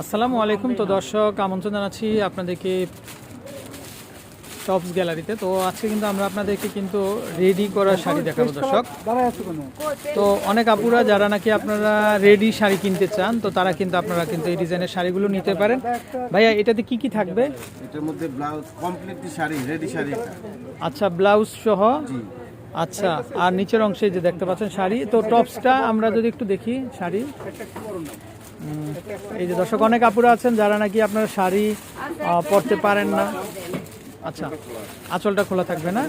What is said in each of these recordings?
আসসালামু আলাইকুম। তো দর্শক আমন্ত্রণ জানাচ্ছি আপনাদেরকে টপস গ্যালারিতে। তো আজকে কিন্তু আমরা আপনাদেরকে কিন্তু রেডি করা শাড়ি দেখাবো দর্শক। তো অনেক আপুরা যারা নাকি আপনারা রেডি শাড়ি কিনতে চান তো তারা কিন্তু আপনারা কিন্তু এই ডিজাইনের শাড়িগুলো নিতে পারেন। ভাইয়া এটাতে কি কি থাকবে? এটার মধ্যে blouse completely sari ready sari. আচ্ছা ব্লাউজ সহ? জি। আচ্ছা আর নিচের অংশে যে দেখতে পাচ্ছেন শাড়ি। তো টপসটা আমরা যদি একটু দেখি শাড়ি। এই যে দর্শক, অনেক আপুরা আছেন যারা নাকি আপনারা শাড়ি পরতে পারেন না। আচ্ছা আঁচলটা খোলা থাকবে না?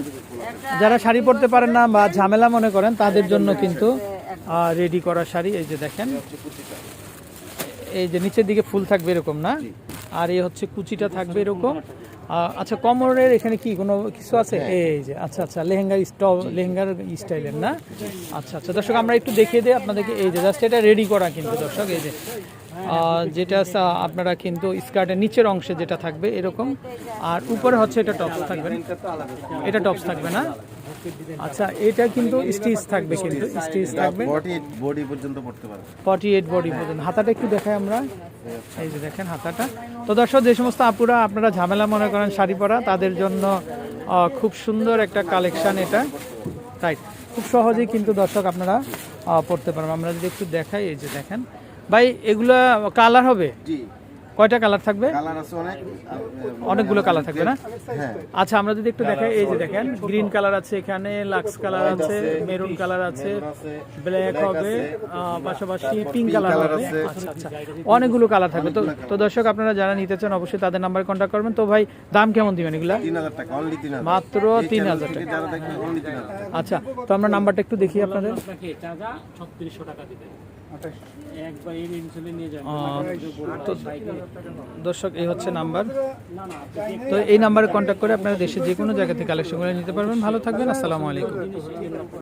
যারা শাড়ি পরতে পারেন না বা ঝামেলা মনে করেন, তাদের জন্য কিন্তু রেডি করা শাড়ি। এই যে দেখেন, এই যে নিচের দিকে ফুল থাকবে এরকম না? আর এই হচ্ছে কুচিটা থাকবে এরকম। আচ্ছা কমরের এখানে কি কোনো কিছু আছে? এই যে আচ্ছা আচ্ছা লেহেঙ্গা স্টল লেহেঙ্গার স্টাইলের না? আচ্ছা আচ্ছা দর্শক আমরা একটু দেখিয়ে দিই আপনাদেরকে। এই যে জাস্ট এটা রেডি করা কিন্তু দর্শক এই যে। যেটা আপনারা কিন্তু স্কার্টের নিচের অংশে যেটা থাকবে এরকম। আর উপরে হচ্ছে এটা টপস থাকবে? এটা টপস থাকবে না? আচ্ছা এটা কিন্তু স্টিচ থাকবে কিন্তু স্টিচ থাকবে। বডি বডি পর্যন্ত পড়তে পারবে। ফর্টি এইট বডি পর্যন্ত। হাতাটা একটু দেখাই আমরা। এই যে দেখেন হাতাটা। তো দর্শক যে সমস্ত আপুরা আপনারা ঝামেলা মনে করেন শাড়ি পরা তাদের জন্য খুব সুন্দর একটা কালেকশন এটা। রাইট খুব সহজেই কিন্তু দর্শক আপনারা পড়তে পারবেন। আমরা যদি একটু দেখাই এই যে দেখেন। ভাই এগুলা কালার হবে? জি। কয়টা কালার থাকবে? কালার আছে অনেক। অনেকগুলো কালার থাকবে না? হ্যাঁ। আচ্ছা আমরা যদি একটু দেখাই এই যে দেখেন গ্রিন কালার আছে এখানে লাক্স কালার আছে মেরুন কালার আছে ব্ল্যাক হবে পাশাপাশি পিঙ্ক কালার হবে আছে। আচ্ছা আচ্ছা অনেকগুলো কালার থাকবে। তো তো দর্শক আপনারা যারা নিতে চান অবশ্যই তাদের নাম্বারে কন্ট্যাক্ট করবেন। তো ভাই দাম কেমন দিবেন এগুলা? মাত্র তিন হাজার টাকা। আচ্ছা তো আমরা নাম্বারটা একটু দেখি আপনাদের। ছত্রিশশো টাকা দিবেন দর্শক এই হচ্ছে নাম্বার। তো এই নাম্বারে কন্ট্যাক্ট করে আপনারা দেশের যে কোনো জায়গা থেকে কালেকশন করে নিতে পারবেন। ভালো থাকবেন আসসালামু আলাইকুম।